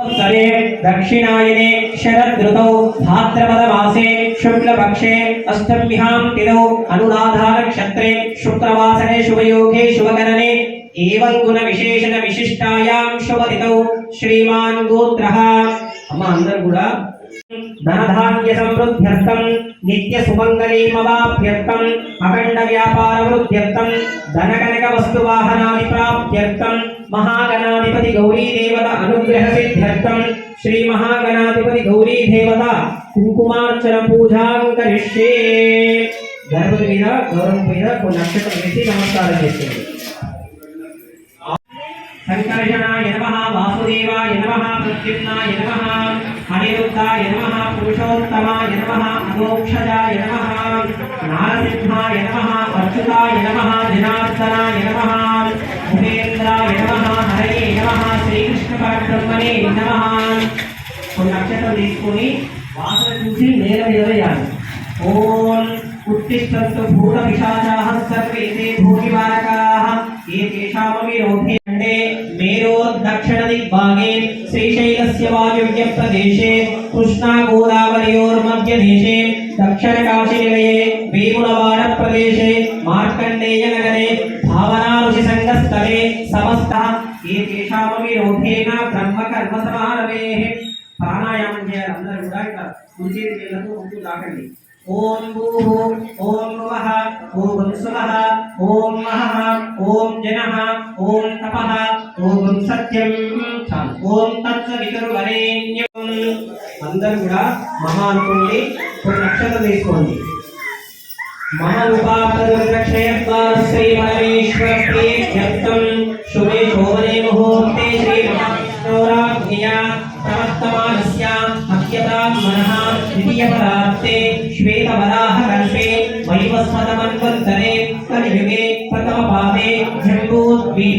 संवत्सरे दक्षिणायने शरदृतौ भाद्रपदमासे शुक्लपक्षे अष्टम्यां तिथौ अनुराधानक्षत्रे शुक्रवासरे शुभयोगे शुभकरणे एवं गुणविशेषण विशिष्टायां शुभतिथौ श्रीमान् गोत्रः అమ్మ అందరూ కూడా ధనధాన్య సమృద్ధ్యర్థం నిత్య సుమంగళీమవాప్యర్థం అఖండ వ్యాపార వృద్ధ్యర్థం ధనకనక వస్తు వాహనాది ప్రాప్త్యర్థం మహాగణాధిపతి గౌరీ దేవత అనుగ్రహ సిద్ధ్యర్థం శ్రీ మహాగణాధిపతి గౌరీ దేవత కుంకుమార్చన పూజాం కరిష్యే గణపతి మీద గౌరవం మీద కొన్ని నక్షత్రం వేసి నమస్కారం చేస్తుంది సంకర్షణాయ నమః వాసుదేవాయ నమః ప్రద్యుమ్నాయ నమః. అనిరుద్ధాయ నమః పురుషోత్తమాయ నమః అమోక్షజాయ నమః నారసింహాయ నమః అచ్యుతాయ నమః జనార్దనాయ నమః భూపేంద్రాయ నమః హరయే నమః శ్రీకృష్ణపరబ్రహ్మణే నమ. కొన్ని నక్షత్రం తీసుకొని వాసన చూసి నేల నిలవేయాలి ఓం ఉత్తిష్టంతో భూత పిశాచాః సర్వే బాలకాహ ఏ ఏతేషామపి రోధే అంటే ప్రదేశే మార్కండేయ నగరే భావనా ఋషి సంగస్థలే సమస్త ఏతేషామపి రోధేన బ్రహ్మ కర్మ సమారవేః ప్రాణాయామం చేయాలి అందరూ కూడా ఇట్లా కుడి చేతులతో ముందు దాకండి ఓం భూ ఓం భవ ఓం వంశవ ఓం మహ ఓం జన ఓం తప ఓం సత్యం ఓం తత్సవితరువరేణ్యం. అందరూ కూడా మహ నక్షత్రం తీసుకోండి. మహానుపాపరక్షయత్వాశ్రీమహేశ్వరేభ్యర్థం శుభే శోభనే ముహూర్తే శ్రీ మహావిష్ణోరాజ్ఞయా సమస్తమానస్ मनः द्वितीयपदार्थे श्वेतवराहकल्पे वैवस्वतमन्वन्तरे कलियुगे प्रथमपादे जम्बूद्वीपे